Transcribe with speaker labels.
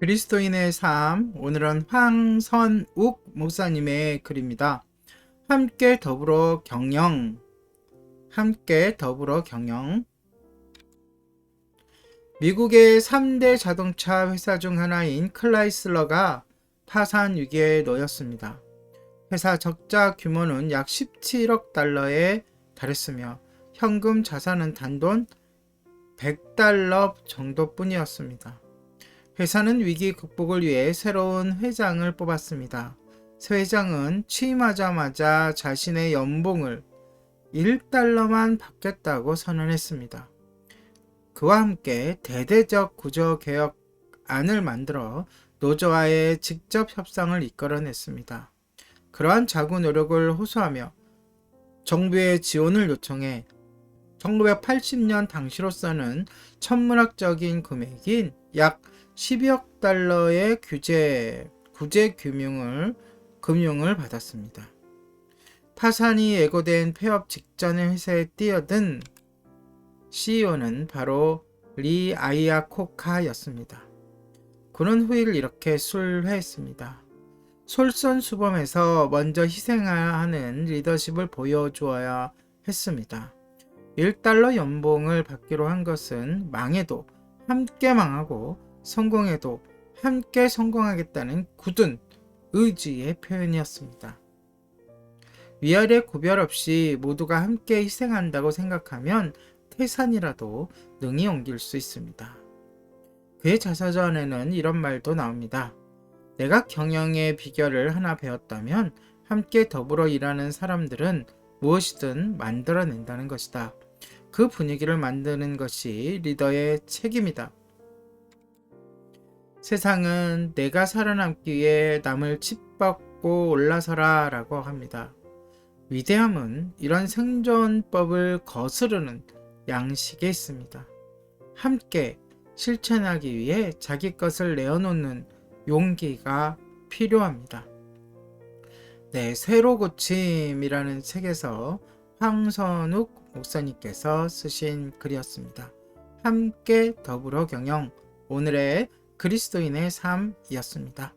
Speaker 1: 그리스도인의 삶 오늘은 황선욱 목사님의 글입니다. 함께 더불어 경영 함께 더불어 경영 미국의 3대 자동차 회사 중 하나인 클라이슬러가 파산 위기에 놓였습니다. 회사 적자 규모는 약 17억 달러에 달했으며 현금 자산은 단돈 100달러 정도뿐이었습니다. 회사는 위기 극복을 위해 새로운 회장을 뽑았습니다. 새 회장은 취임하자마자 자신의 연봉을 1달러만 받겠다고 선언했습니다. 그와 함께 대대적 구조 개혁안을 만들어 노조와의 직접 협상을 이끌어냈습니다. 그러한 자구 노력을 호소하며 정부의 지원을 요청해 1980년 당시로서는 천문학적인 금액인 약 12억 달러의 규제, 구제 금융을, 금융을 받았습니다. 파산이 예고된 폐업 직전의 회사에 뛰어든 CEO는 바로 리 아이아코카였습니다. 그는 후일 이렇게 술회했습니다. 솔선수범해서 먼저 희생해야 하는 리더십을 보여주어야 했습니다. 1달러 연봉을 받기로 한 것은 망해도 함께 망하고 성공해도 함께 성공하겠다는 굳은 의지의 표현이었습니다. 위아래 구별 없이 모두가 함께 희생한다고 생각하면 태산이라도 능히 옮길 수 있습니다. 그의 자서전에는 이런 말도 나옵니다. 내가 경영의 비결을 하나 배웠다면 함께 더불어 일하는 사람들은 무엇이든 만들어낸다는 것이다. 그 분위기를 만드는 것이 리더의 책임이다. 세상은 내가 살아남기 위해 남을 칩받고 올라서라 라고 합니다. 위대함은 이런 생존법을 거스르는 양식에 있습니다. 함께 실천하기 위해 자기 것을 내어놓는 용기가 필요합니다. 네, 새로 고침이라는 책에서 황선욱 목사님께서 쓰신 글이었습니다. 함께 더불어 경영 오늘의 그리스도인의 삶이었습니다.